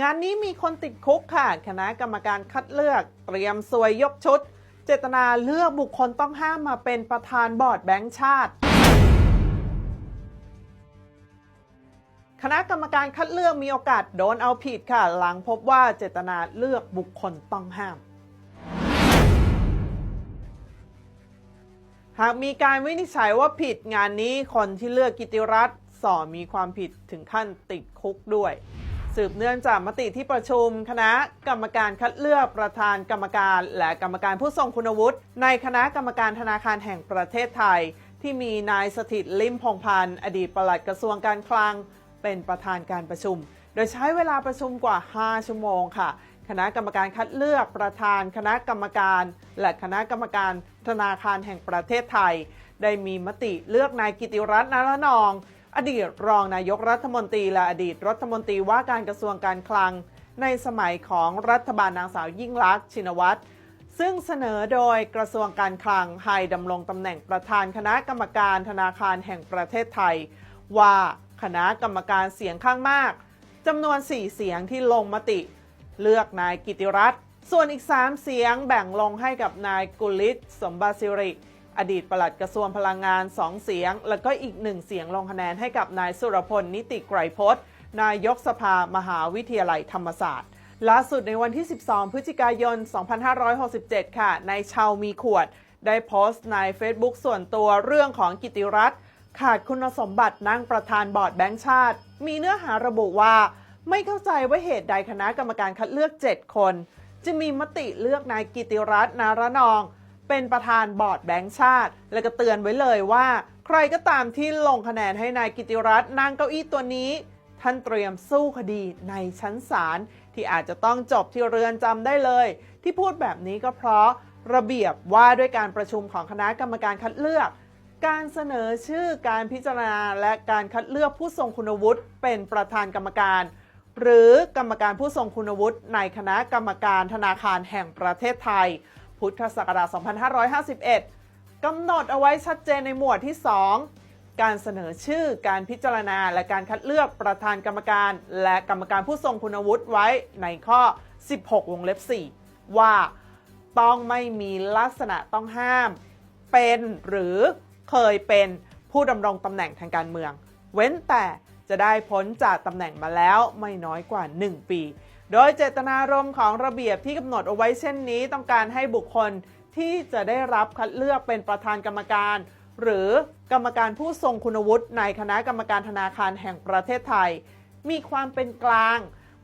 งานนี้มีคนติดคุกค่ะ คณะกรรมการคัดเลือก เตรียมซวยยกชุด เจตนาเลือกบุคคลต้องห้ามมาเป็นประธานบอร์ดแบงก์ชาติ คณะกรรมการคัดเลือกมีโอกาสโดนเอาผิดค่ะ หลังพบว่าเจตนาเลือกบุคคลต้องห้าม หากมีการวินิจฉัยว่าผิดงานนี้คนที่เลือกกิติรัตน์สอมีความผิดถึงขั้นติดคุกด้วย สืบเนื่องจากมติที่ประชุม คณะกรรมการคัดเลือกประธานกรรมการ และกรรมการผู้ทรงคุณวุฒิในคณะกรรมการธนาคารแห่งประเทศไทย ที่มีนายสถิตลิมพงพันธ์อดีตปลัดกระทรวงการคลัง เป็นประธานการประชุม โดยใช้เวลาประชุมกว่า 5 ชั่วโมงค่ะ คณะกรรมการคัดเลือกประธาน คณะกรรมการ และคณะกรรมการธนาคารแห่งประเทศไทย ได้มีมติเลือกนายกิติรัตน์นรนอง อดีตรองนายกรัฐมนตรีและอดีตรัฐมนตรีว่าการกระทรวงการคลัง ในสมัยของรัฐบาลนางสาวยิ่งลักษณ์ชินวัตรซึ่งเสนอโดยกระทรวงการคลังให้ดำรงตำแหน่งประธานคณะกรรมการธนาคารแห่งประเทศไทย ว่าคณะกรรมการเสียงข้างมากจำนวน 4 เสียงที่ลงมติ เลือกนายกิติรัตน์ส่วนอีก 3 เสียงแบ่งลงให้กับนายกุลิศสมบัติสิริ อดีตปลัดกระทรวงพลังงาน 2 เสียง แล้วก็อีก1เสียงลงคะแนนให้กับนายสุรพลนิติไกรพจน์ นายกสภามหาวิทยาลัยธรรมศาสตร์ล่าสุดในวันที่ 12 พฤศจิกายน 2567 ค่ะ นายชาวมีขวด ได้โพสต์ใน Facebook ส่วนตัวเรื่องของกิติรัตน์ขาดคุณสมบัตินั่งประธานบอร์ดแบงก์ชาติ มีเนื้อหาระบุว่า ไม่เข้าใจว่าเหตุใดคณะกรรมการคัดเลือก 7 คน จึงมีมติเลือกนายกิติรัตน์นารนอง เป็นประธานบอร์ดแบงก์ชาติ และก็เตือนไว้เลยว่า ใครก็ตามที่ลงคะแนนให้นายกิติรัตน์นั่งเก้าอี้ตัวนี้ ท่านเตรียมสู้คดีในชั้นศาลที่อาจจะต้องจบที่เรือนจำได้เลย ที่พูดแบบนี้ก็เพราะระเบียบว่าด้วยการประชุมของคณะกรรมการคัดเลือก การเสนอชื่อการพิจารณาและการคัดเลือกผู้ทรงคุณวุฒิเป็นประธานกรรมการ หรือกรรมการผู้ทรงคุณวุฒิในคณะกรรมการธนาคารแห่งประเทศไทย พุทธศักราช 2551 กำหนดเอาไว้ชัดเจนในหมวดที่ 2 การเสนอชื่อการพิจารณาและการคัดเลือกประธานกรรมการ และกรรมการผู้ทรงคุณวุฒิไว้ในข้อ 16 วงเล็บ 4 ว่าต้องไม่มีลักษณะต้องห้าม เป็นหรือเคยเป็นผู้ดำรงตำแหน่งทางการเมือง เว้นแต่จะได้พ้นจากตำแหน่งมาแล้วไม่น้อยกว่า 1 ปี โดยเจตนารมณ์ของระเบียบที่กำหนดเอาไว้เช่นนี้ ต้องการให้บุคคลที่จะได้รับคัดเลือกเป็นประธานกรรมการ หรือกรรมการผู้ทรงคุณวุฒิในคณะกรรมการธนาคารแห่งประเทศไทย มีความเป็นกลาง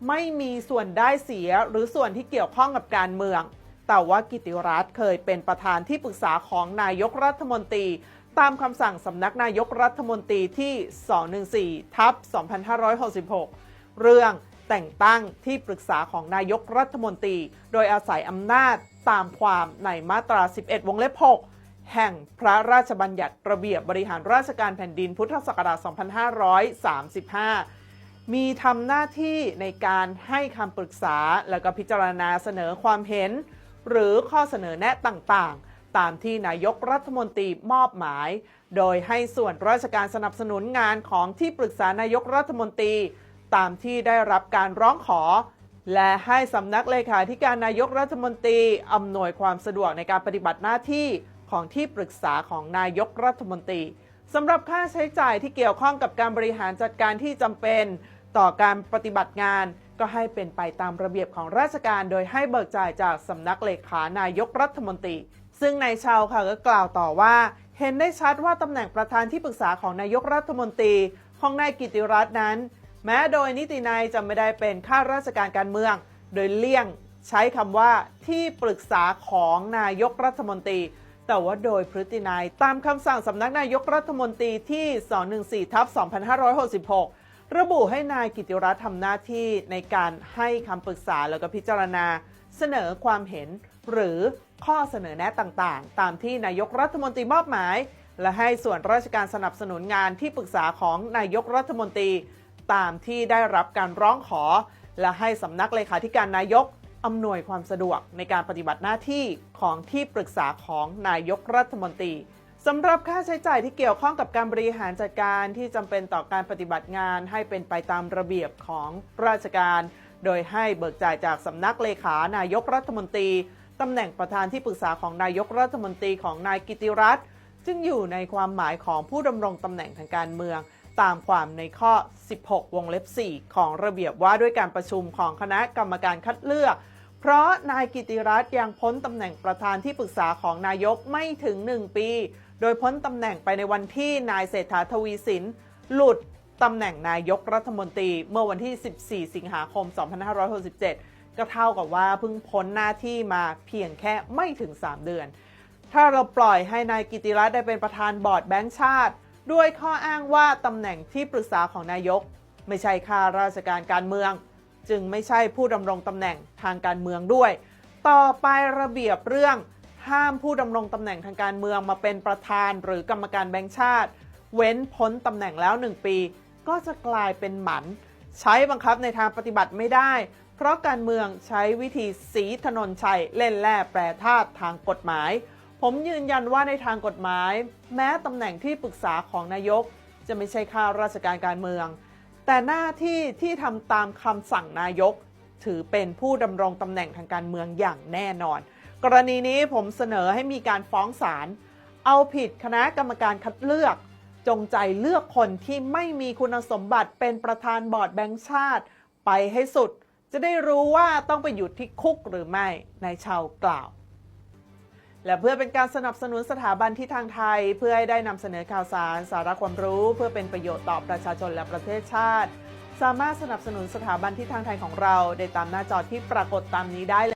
ไม่มีส่วนได้เสียหรือส่วนที่เกี่ยวข้องกับการเมือง แต่ว่ากิติรัตน์เคยเป็นประธานที่ปรึกษาของนายกรัฐมนตรี ตามคำสั่งสำนักนายกรัฐมนตรีที่ 214ทับ2566 เรื่อง แต่งตั้งที่ปรึกษาของนายกรัฐมนตรี โดยอาศัยอำนาจตามความในมาตรา 11 วงเล็บ 6 แห่งพระราชบัญญัติระเบียบบริหารราชการแผ่นดินพุทธศักราช 2535มีทำหน้าที่ในการให้คำปรึกษาแล้วก็พิจารณาเสนอความเห็น หรือข้อเสนอแนะต่างๆ ตามที่นายกรัฐมนตรีมอบหมาย โดยให้ส่วนราชการสนับสนุนงานของที่ปรึกษานายกรัฐมนตรี ตามที่ได้รับการร้องขอ และให้สำนักเลขาธิการนายกรัฐมนตรีอำนวยความสะดวกในการปฏิบัติหน้าที่ของที่ปรึกษาของนายกรัฐมนตรีสำหรับค่าใช้จ่ายที่เกี่ยวข้องกับการบริหารจัดการที่จำเป็น ต่อการปฏิบัติงานก็ให้เป็นไปตามระเบียบของราชการ โดยให้เบิกจ่ายจากสำนักเลขานายกรัฐมนตรี ซึ่งนายชาวค่ะก็กล่าวต่อว่า เห็นได้ชัดว่าตำแหน่งประธานที่ปรึกษาของนายกรัฐมนตรี ของนายกิติรัตน์นั้น แม้โดยนิตินายจะไม่ได้เป็นข้าราชการการเมือง โดยเลี่ยงใช้คำว่าที่ปรึกษาของนายกรัฐมนตรี แต่ว่าโดยพฤตินัยตามคำสั่งสำนักนายกรัฐมนตรีที่ 214ทับ2566 ระบุให้นายกิติรัตน์ทำหน้าที่ในการให้คำปรึกษาแล้วก็พิจารณา เสนอความเห็นหรือข้อเสนอแนะต่างๆ ตามที่นายกรัฐมนตรีมอบหมาย และให้ส่วนราชการสนับสนุนงานที่ปรึกษาของนายกรัฐมนตรี ตามที่ได้รับการร้องขอ และให้สำนักเลขาธิการนายกอำนวยความสะดวกในการปฏิบัติหน้าที่ของที่ปรึกษาของนายกรัฐมนตรีสำหรับค่าใช้จ่ายที่เกี่ยวข้องกับการบริหารจัดการที่จำเป็นต่อการปฏิบัติงานให้เป็นไปตามระเบียบของราชการ โดยให้เบิกจ่ายจากสำนักเลขานายกรัฐมนตรีตำแหน่งประธานที่ปรึกษาของนายกรัฐมนตรีของนายกิติรัตน์จึงอยู่ในความหมายของผู้ดำรงตำแหน่งทางการเมือง ตามความในข้อ 16 วงเล็บ 4 ของระเบียบว่าด้วยการประชุมของคณะกรรมการคัดเลือก เพราะนายกิติรัตน์ยังพ้นตำแหน่งประธานที่ปรึกษาของนายกไม่ถึง 1 ปี โดยพ้นตำแหน่งไปในวันที่นายเศรษฐาทวีสิน หลุดตำแหน่งนายกรัฐมนตรีเมื่อวันที่ 14 สิงหาคม 2567 ก็เท่ากับว่าเพิ่งพ้นหน้าที่มาเพียงแค่ไม่ถึง 3 เดือน ถ้าเราปล่อยให้นายกิติรัตน์ได้เป็นประธานบอร์ดแบงก์ชาติ ด้วยข้ออ้างว่าตำแหน่งที่ปรึกษาของนายก ไม่ใช่ข้าราชการการเมือง จึงไม่ใช่ผู้ดำรงตำแหน่งทางการเมืองด้วย ต่อไประเบียบเรื่อง ห้ามผู้ดำรงตำแหน่งทางการเมืองมาเป็นประธานหรือกรรมการแบงก์ชาติ เว้นพ้นตำแหน่งแล้ว1ปี ก็จะกลายเป็นหมัน ใช้บังคับในทางปฏิบัติไม่ได้ เพราะการเมืองใช้วิธีสีถนนชัยเล่นแร่แปรธาตุทางกฎหมาย ผมยืนยันว่าในทางกฎหมาย แม้ตำแหน่งที่ปรึกษาของนายก จะไม่ใช่ข้าราชการการเมือง แต่หน้าที่ที่ทำตามคำสั่งนายก ถือเป็นผู้ดำรงตำแหน่งทางการเมืองอย่างแน่นอน กรณีนี้ผมเสนอให้มีการฟ้องศาลเอาผิดคณะกรรมการคัดเลือก จงใจเลือกคนที่ไม่มีคุณสมบัติเป็นประธานบอร์ดแบงก์ชาติ ไปให้สุด จะได้รู้ว่าต้องไปอยู่ที่คุกหรือไม่นายชาวกล่าว และเพื่อเป็นการสนับสนุนสถาบันที่ทางไทย เพื่อให้ได้นำเสนอข่าวสาร สาระความรู้ เพื่อเป็นประโยชน์ต่อประชาชนและประเทศชาติ สามารถสนับสนุนสถาบันที่ทางไทยของเรา ได้ตามหน้าจอที่ปรากฏตามนี้ได้เลย